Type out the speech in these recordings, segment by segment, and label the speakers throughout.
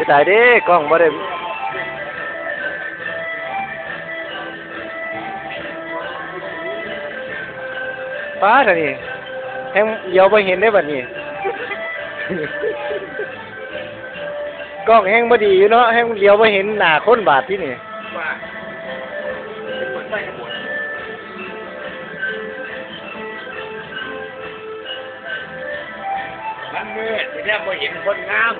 Speaker 1: สิตายเด้กล้องบ่ได้ป้าท่านี้แฮงเดี๋ยวบ่เห็นได้บัดนี้ กล้องแฮงบ่ดีอยู่เนาะแฮงเลี้ยวบ่เห็นหน้าคนบาดที่นี่
Speaker 2: ว่าเป็นคนใต้ขบวนมันมืดที่แท้บ่เห็นคนงาม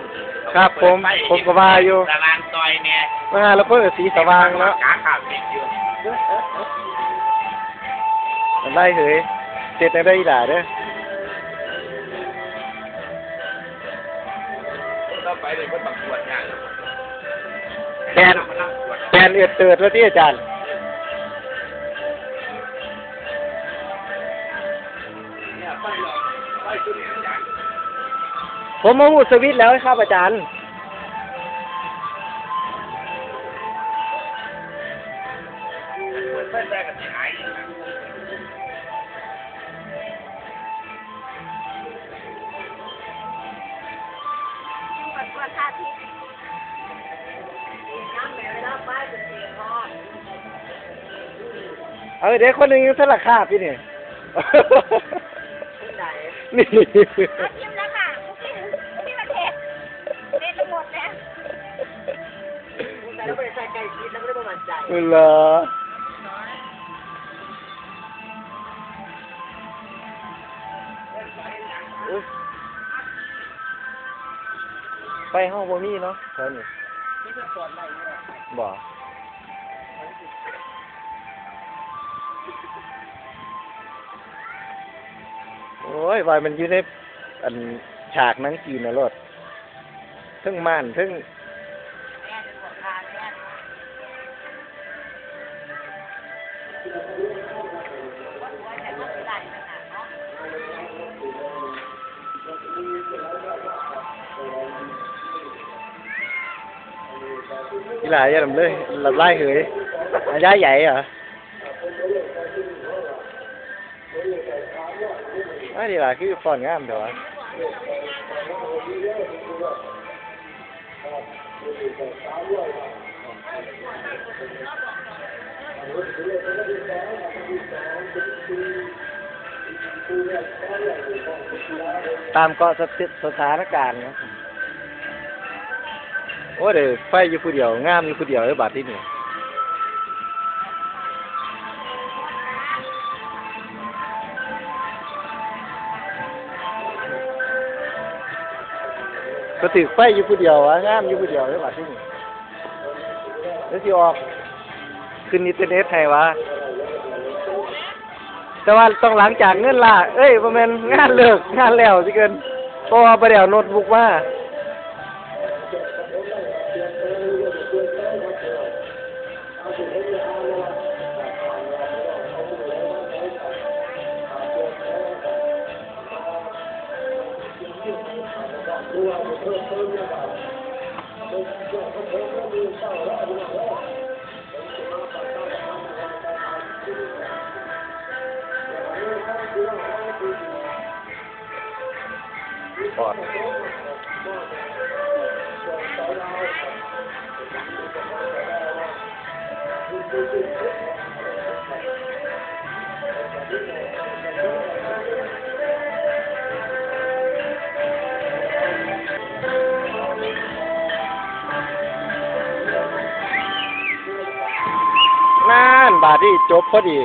Speaker 1: ครับผมผมก็ว่าอยู่
Speaker 2: ตารางซอยเนี่ย
Speaker 1: มาแล้วเพิ่นก็สีสว่างเนาะ
Speaker 2: ขาขาดเด็กอยู่
Speaker 1: มันได้เหยเสร็จได้อีหล่าเด้อ
Speaker 2: เราไปเลยคนบักบวชเนี่ย
Speaker 1: แกน
Speaker 2: มานั่งบวช
Speaker 1: แกนเอือดเติดว่าที่อาจารย์
Speaker 2: เนี่ยไปเลยไปชุดนี้อาจารย์
Speaker 1: ผมมาหูสวิตช์แล้วครับอาจารย์
Speaker 2: ไปแรกกันหาย
Speaker 3: มันก็ท่าที่น้ำแม่เวลาไปเป็นเสียงฮอด
Speaker 1: เออเด็กคนหนึ่งยังสลักคาบพี่นี่
Speaker 3: ที่ไหน
Speaker 1: นี่
Speaker 3: เอาทิม คิดแล้ว
Speaker 4: ไม่ได้ประมาณใจ
Speaker 1: เหรออุ๊ยไปห้องบ่มีเนาะแถวนี้
Speaker 4: นี่เป็นส่วนอะไรเนี่ย
Speaker 1: บ่โอ้ยวายมันอยู่ในอันฉากหนังจีนนะรถเทึ่งม่านเทึ่ง กีฬาอย่าทำเลยหลับไล่เหยอ ตามเดี๋ยวะตามเกาะสถสถานการณ์เนาะโอ้เดี๋ยวไฟอยู่ผู้เดียวงามอยู่ผู้เดียวไอ้บาทที่นี่ก็ถือไฟอยู่ผู้เดียววะงามอยู่ผู้เดียวไอ้บาทที่นี่แล้วสิออก ขึ้นอินเทอร์เน็ตให้วะแต่ว่าต้องหลังจากเงินล่ะเอ้ยประมาณงานเลิกงานแล้วสิเกินเพราะว่าประเดี๋ยวโน้ตบุ๊กมา ปอนั่นบาทที่จบพอดี